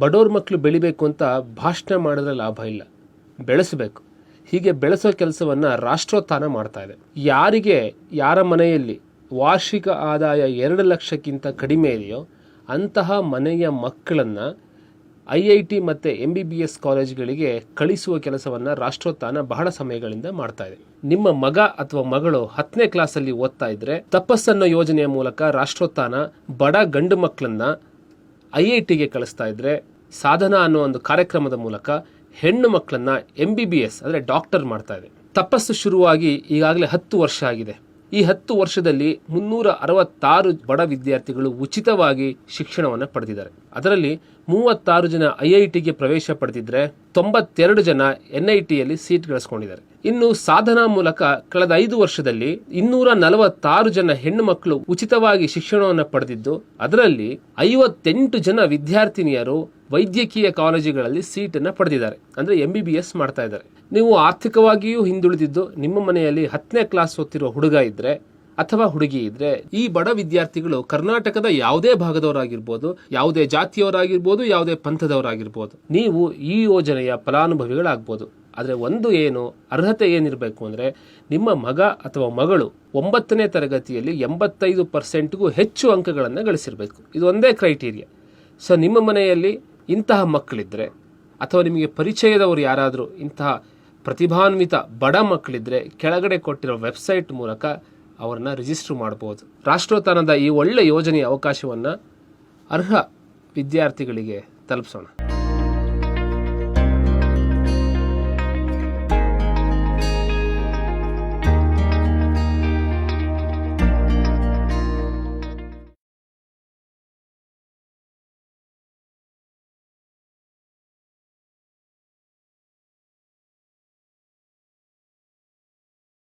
ಬಡವ್ರ ಮಕ್ಕಳು ಬೆಳಿಬೇಕು ಅಂತ ಭಾಷಣ ಮಾಡಿದ್ರೆ ಲಾಭ ಇಲ್ಲ. ಬೆಳೆಸಬೇಕು. ಹೀಗೆ ಬೆಳೆಸೋ ಕೆಲಸವನ್ನು ರಾಷ್ಟ್ರೋತ್ಥಾನ ಮಾಡ್ತಾ ಇದೆ. ಯಾರಿಗೆ, ಯಾರ ಮನೆಯಲ್ಲಿ ವಾರ್ಷಿಕ ಆದಾಯ ಎರಡು ಲಕ್ಷಕ್ಕಿಂತ ಕಡಿಮೆ ಇದೆಯೋ ಅಂತಹ ಮನೆಯ ಮಕ್ಕಳನ್ನು ಐ ಐ ಟಿ ಮತ್ತು ಎಂ ಬಿ ಬಿ ಎಸ್ ಕಾಲೇಜ್ಗಳಿಗೆ ಕಳಿಸುವ ಕೆಲಸವನ್ನು ರಾಷ್ಟ್ರೋತ್ಥಾನ ಬಹಳ ಸಮಯಗಳಿಂದ ಮಾಡ್ತಾ ಇದೆ. ನಿಮ್ಮ ಮಗ ಅಥವಾ ಮಗಳು ಹತ್ತನೇ ಕ್ಲಾಸಲ್ಲಿ ಓದ್ತಾ ಇದ್ರೆ ತಪಸ್ಸನ್ನು ಯೋಜನೆಯ ಮೂಲಕ ರಾಷ್ಟ್ರೋತ್ಥಾನ ಬಡ ಗಂಡು ಮಕ್ಕಳನ್ನ ಐ ಐ ಟಿಗೆ ಕಳಿಸ್ತಾ ಇದ್ರೆ ಸಾಧನಾ ಅನ್ನೋ ಒಂದು ಕಾರ್ಯಕ್ರಮದ ಮೂಲಕ ಹೆಣ್ಣು ಮಕ್ಕಳನ್ನ ಎಂ ಬಿ ಬಿ ಎಸ್ ಅಂದರೆ ಡಾಕ್ಟರ್ ಮಾಡ್ತಾ ಇದೆ. ತಪಸ್ಸು ಶುರುವಾಗಿ ಈಗಾಗಲೇ ಹತ್ತು ವರ್ಷ ಆಗಿದೆ. ಈ ಹತ್ತು ವರ್ಷದಲ್ಲಿ ಮುನ್ನೂರ ಅರವತ್ತಾರು ಬಡ ವಿದ್ಯಾರ್ಥಿಗಳು ಉಚಿತವಾಗಿ ಶಿಕ್ಷಣವನ್ನು ಪಡೆದಿದ್ದಾರೆ. ಅದರಲ್ಲಿ ಮೂವತ್ತಾರು ಜನ ಐ ಐ ಟಿಗೆ ಪ್ರವೇಶ ಪಡೆದಿದ್ರೆ ತೊಂಬತ್ತೆರಡು ಜನ ಎನ್ ಐ ಟಿಯಲ್ಲಿ ಸೀಟ್ ಗಳಿಸ್ಕೊಂಡಿದ್ದಾರೆ. ಇನ್ನು ಸಾಧನ ಮೂಲಕ ಕಳೆದ ಐದು ವರ್ಷದಲ್ಲಿ ಇನ್ನೂರ ನಲವತ್ತಾರು ಜನ ಹೆಣ್ಣು ಮಕ್ಕಳು ಉಚಿತವಾಗಿ ಶಿಕ್ಷಣವನ್ನು ಪಡೆದಿದ್ದು, ಅದರಲ್ಲಿ ಐವತ್ತೆಂಟು ಜನ ವಿದ್ಯಾರ್ಥಿನಿಯರು ವೈದ್ಯಕೀಯ ಕಾಲೇಜುಗಳಲ್ಲಿ ಸೀಟನ್ನು ಪಡೆದಿದ್ದಾರೆ. ಅಂದರೆ ಎಂ ಬಿ ಬಿ ಎಸ್ ಮಾಡ್ತಾ ಇದ್ದಾರೆ. ನೀವು ಆರ್ಥಿಕವಾಗಿಯೂ ಹಿಂದುಳಿದಿದ್ದು, ನಿಮ್ಮ ಮನೆಯಲ್ಲಿ ಹತ್ತನೇ ಕ್ಲಾಸ್ ಓದ್ತಿರೋ ಹುಡುಗ ಇದ್ದರೆ ಅಥವಾ ಹುಡುಗಿ ಇದ್ರೆ, ಈ ಬಡ ವಿದ್ಯಾರ್ಥಿಗಳು ಕರ್ನಾಟಕದ ಯಾವುದೇ ಭಾಗದವರಾಗಿರ್ಬೋದು, ಯಾವುದೇ ಜಾತಿಯವರಾಗಿರ್ಬೋದು, ಯಾವುದೇ ಪಂಥದವರಾಗಿರ್ಬೋದು, ನೀವು ಈ ಯೋಜನೆಯ ಫಲಾನುಭವಿಗಳಾಗ್ಬೋದು. ಆದರೆ ಒಂದು ಏನು, ಅರ್ಹತೆ ಏನಿರಬೇಕು ಅಂದರೆ, ನಿಮ್ಮ ಮಗ ಅಥವಾ ಮಗಳು ಒಂಬತ್ತನೇ ತರಗತಿಯಲ್ಲಿ ಎಂಬತ್ತೈದು ಪರ್ಸೆಂಟ್ಗೂ ಹೆಚ್ಚು ಅಂಕಗಳನ್ನು ಗಳಿಸಿರಬೇಕು. ಇದು ಒಂದೇ ಕ್ರೈಟೀರಿಯಾ ಸೊ ನಿಮ್ಮ ಮನೆಯಲ್ಲಿ ಇಂತಹ ಮಕ್ಕಳಿದ್ದರೆ ಅಥವಾ ನಿಮಗೆ ಪರಿಚಯದವರು ಯಾರಾದರೂ ಇಂತಹ ಪ್ರತಿಭಾನ್ವಿತ ಬಡ ಮಕ್ಕಳಿದ್ದರೆ ಕೆಳಗಡೆ ಕೊಟ್ಟಿರೋ ವೆಬ್ಸೈಟ್ ಮೂಲಕ ಅವರನ್ನು ರಿಜಿಸ್ಟರ್ ಮಾಡ್ಬೋದು. ರಾಷ್ಟ್ರೋತ್ಥಾನದ ಈ ಒಳ್ಳೆಯ ಯೋಜನೆಯ ಅವಕಾಶವನ್ನು ಅರ್ಹ ವಿದ್ಯಾರ್ಥಿಗಳಿಗೆ ತಲುಪಿಸೋಣ.